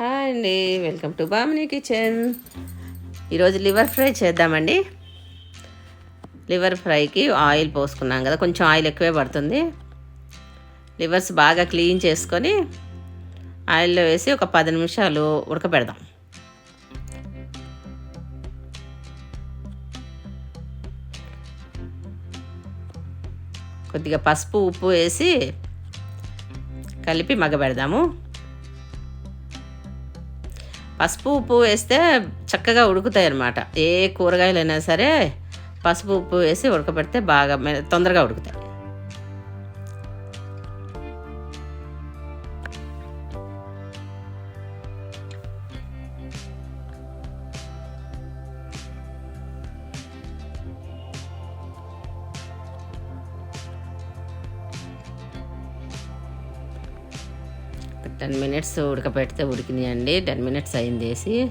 Hi అండి. Welcome to Bamini kitchen. ఈరోజు liver fry చేద్దామండి. లివర్ ఫ్రైకి ఆయిల్ పోసుకున్నాం కదా కొంచెం ఆయిల్ ఎక్కువే పడుతుంది. లివర్స్ బాగా క్లీన్ చేసుకొని ఆయిల్లో వేసి ఒక పది నిమిషాలు ఉడకబెడదాం. కొద్దిగా పసుపు ఉప్పు వేసి కలిపి మగ్గబెడదాము. పసుపు ఉప్పు వేస్తే చక్కగా ఉడుకుతాయి అన్నమాట. ఏ కూరగాయలైనా సరే పసుపు ఉప్పు వేసి ఉడకబెడితే బాగా తొందరగా ఉడుకుతాయి. టెన్ మినిట్స్ ఉడకపెడితే ఉడికినాయండి. టెన్ మినిట్స్ అయింది వేసి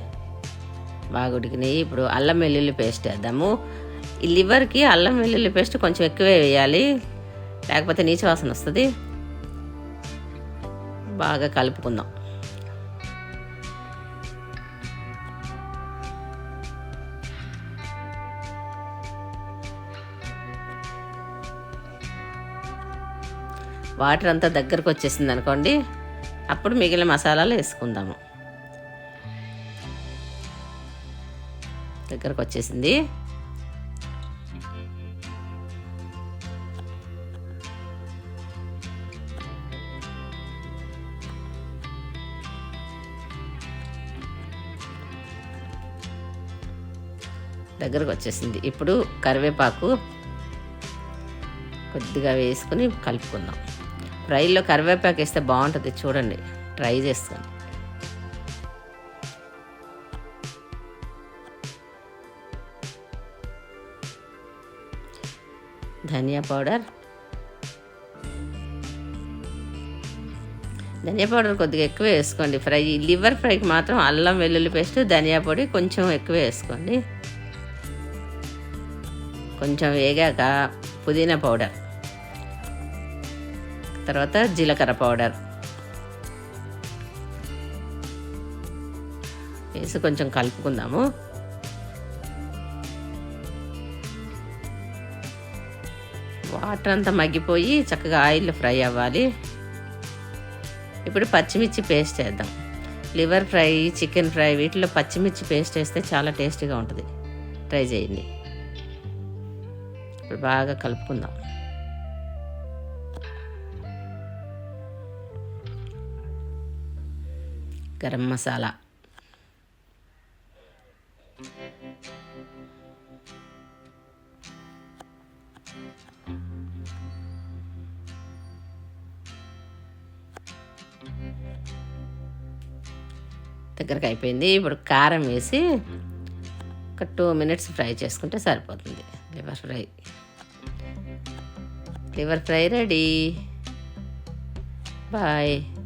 బాగా ఉడికినాయి. ఇప్పుడు అల్లం వెల్లుల్లి పేస్ట్ వేద్దాము. ఈ లివర్కి అల్లం వెల్లుల్లి పేస్ట్ కొంచెం ఎక్కువే వేయాలి. లేకపోతే నీచు వాసన వస్తుంది. బాగా కలుపుకుందాం. వాటర్ అంతా దగ్గరకు వచ్చేసింది అనుకోండి. అప్పుడు మిగిలిన మసాలాలు వేసుకుందాము. దగ్గరకు వచ్చేసింది. దగ్గరకు వచ్చేసింది. ఇప్పుడు కరివేపాకు కొద్దిగా వేసుకుని కలుపుకుందాం. ఫ్రైలో కరివేపాకు వేస్తే బాగుంటుంది చూడండి. ట్రై చేస్తాను. ధనియా పౌడర్. ధనియా పౌడర్ కొద్దిగా ఎక్కువ వేసుకోండి. ఫ్రై లివర్ ఫ్రైకి మాత్రం అల్లం వెల్లుల్లి పేస్ట్ ధనియా పొడి కొంచెం ఎక్కువ వేసుకోండి. కొంచెం వేగాక పుదీనా పౌడర్. తర్వాత జీలకర్ర పౌడర్. వేసి కొంచెం కలుపుకుందాము. వాటర్ అంతా మగ్గిపోయి చక్కగా ఆయిల్ ఫ్రై అవ్వాలి. ఇప్పుడు పచ్చిమిర్చి పేస్ట్ వేద్దాం లివర్ ఫ్రై చికెన్ ఫ్రై వీటిలో పచ్చిమిర్చి పేస్ట్ వేస్తే చాలా టేస్టీగా ఉంటుంది. ట్రై చేయండి. ఇప్పుడు బాగా కలుపుకుందాం. గరం మసాలా. దగ్గరకు అయిపోయింది. ఇప్పుడు కారం వేసి ఒక టూ మినిట్స్ ఫ్రై చేసుకుంటే సరిపోతుంది. Liver fry. Liver fry ready. Bye.